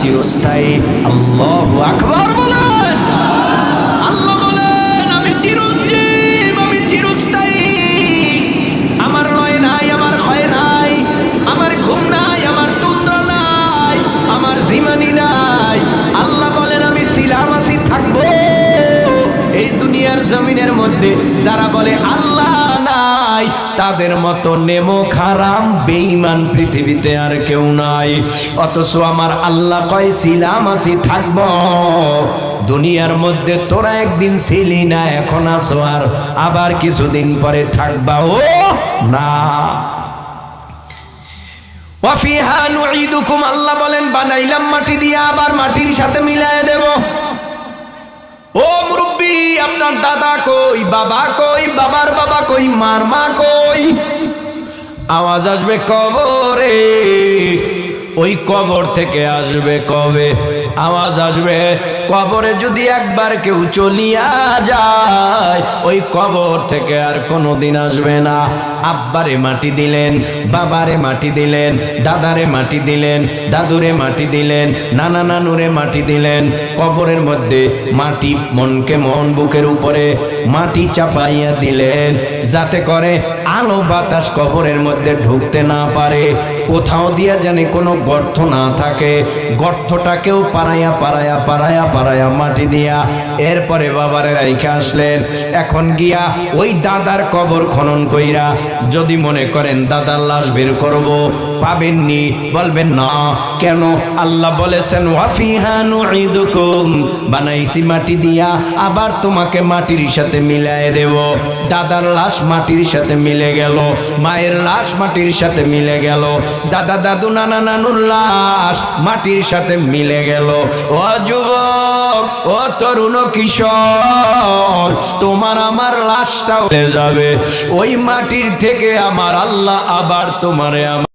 চিরস্থায়ী। আল্লাহ আকবার বলেন। আল্লাহ বলেন, আমি চিরঞ্জীব, আমি চিরস্থায়ী। আমার লয় নাই, আমার ক্ষয় নাই, আমার ঘুম নাই, আমার তুন্দ্র নাই, আমার জিমানি নাই। আল্লাহ বলেন, আমি আছি থাকব। এই দুনিয়ার জমিনের মধ্যে যারা বলে, আল্লাহ নাই, তাদের মতো নেমো খারাম, বেঈমান পৃথিবীতে আর কেউ নাই। অথচ আমার আল্লাহ কয়, ছিলাম, আছি, থাকব। দুনিয়ার মধ্যে তোরা একদিন ছিলি না, এখন আসো আর আবার কিছুদিন পরে থাকবা ও না। আল্লাহ বলেন, বানাইলাম মাটি দিয়ে আবার মাটির সাথে মিলায় দেব। ও মুরব্বী, আপনার দাদা কই, বাবা কই, বাবার বাবা কই মার মা কই? আওয়াজ আসবে কবরে। ওই কবর থেকে আসবে কবে? আওয়াজ আসবে। কবরে যদি একবার কেউ চলিয়া যায়, ওই কবর থেকে আর কোনো দিন আসবে না। আব্বারে মাটি দিলেন, বাবারে মাটি দিলেন, দাদারে মাটি দিলেন, দাদুরে মাটি দিলেন, নানা নানুরে মাটি দিলেন। কবরের মধ্যে মাটি মনকে মন বুকের উপরে মাটি চাপাইয়া দিলেন, যাতে করে আলো বাতাস কবরের মধ্যে ঢুকতে না পারে। কোথাও দিয়া জানে কোনো গর্ত না থাকে গর্তটাকেও পাড়াইয়া পারায়া পারায়া পারায়া মাটি দিয়া এরপরে বাবারে রাইখে আসলেন। এখন গিয়া ওই দাদার কবর খনন কইরা যদি মনে করেন, দাদার লাশ বের করব, পাবেননি। বলবেন, না। কেন? আল্লাহ বলেছেন ওয়াফিহা নুঈদুকুম। বানাইছি মাটি দিয়া, আবার তোমাকে মাটির সাথে মিলায় দেব। দাদার লাশ মাটির সাথে মিলে গেল, মায়ের লাশ মাটির সাথে মিলে গেল। দাদা দাদু নানা নানুর লাশ মাটির সাথে মিলে গেল। ও যুবক, ও তরুণ কিশোর, তোমার আমার লাশটা যাবে। ওই মাটির থেকে আমার আল্লাহ আবার তোমারে আমার